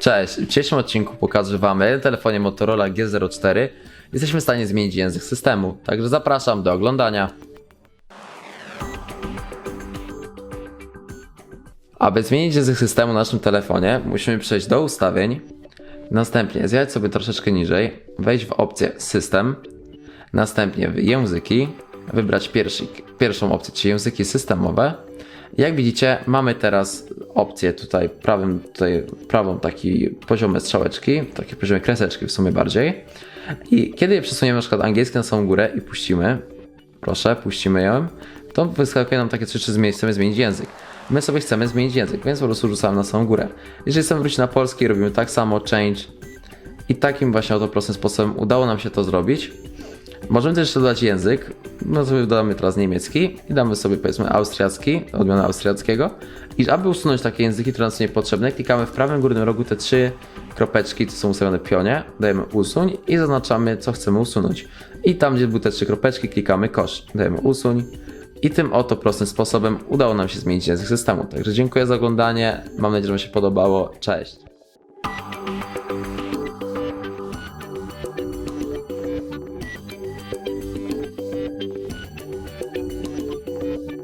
Cześć, w dzisiejszym odcinku pokażę Wam na telefonie Motorola G04 jesteśmy w stanie zmienić język systemu, także zapraszam do oglądania. Aby zmienić język systemu na naszym telefonie, musimy przejść do ustawień, następnie zjechać sobie troszeczkę niżej, wejść w opcję System, następnie w języki, wybrać pierwszy, pierwszą opcję, czyli języki systemowe. Jak widzicie, mamy teraz opcję tutaj prawym, tutaj prawą taki poziome strzałeczki, takie poziome kreseczki w sumie bardziej. I kiedy je przesuniemy na przykład angielski na samą górę i puścimy, proszę, puścimy ją, to wyskakuje nam takie trzy miejsca, chcemy zmienić język. My sobie chcemy zmienić język, więc po prostu rzucamy na samą górę. Jeżeli chcemy wrócić na polski, robimy tak samo, change. I takim właśnie oto prostym sposobem udało nam się to zrobić. Możemy też dodać język. No sobie dodamy teraz niemiecki i damy sobie powiedzmy austriacki, odmianę austriackiego. I aby usunąć takie języki, które nam są niepotrzebne, klikamy w prawym górnym rogu te trzy kropeczki, co są ustawione pionie, dajemy usuń i zaznaczamy co chcemy usunąć. I tam gdzie były te trzy kropeczki, klikamy kosz, dajemy usuń. I tym oto prostym sposobem udało nam się zmienić język systemu. Także dziękuję za oglądanie. Mam nadzieję, że Wam się podobało. Cześć.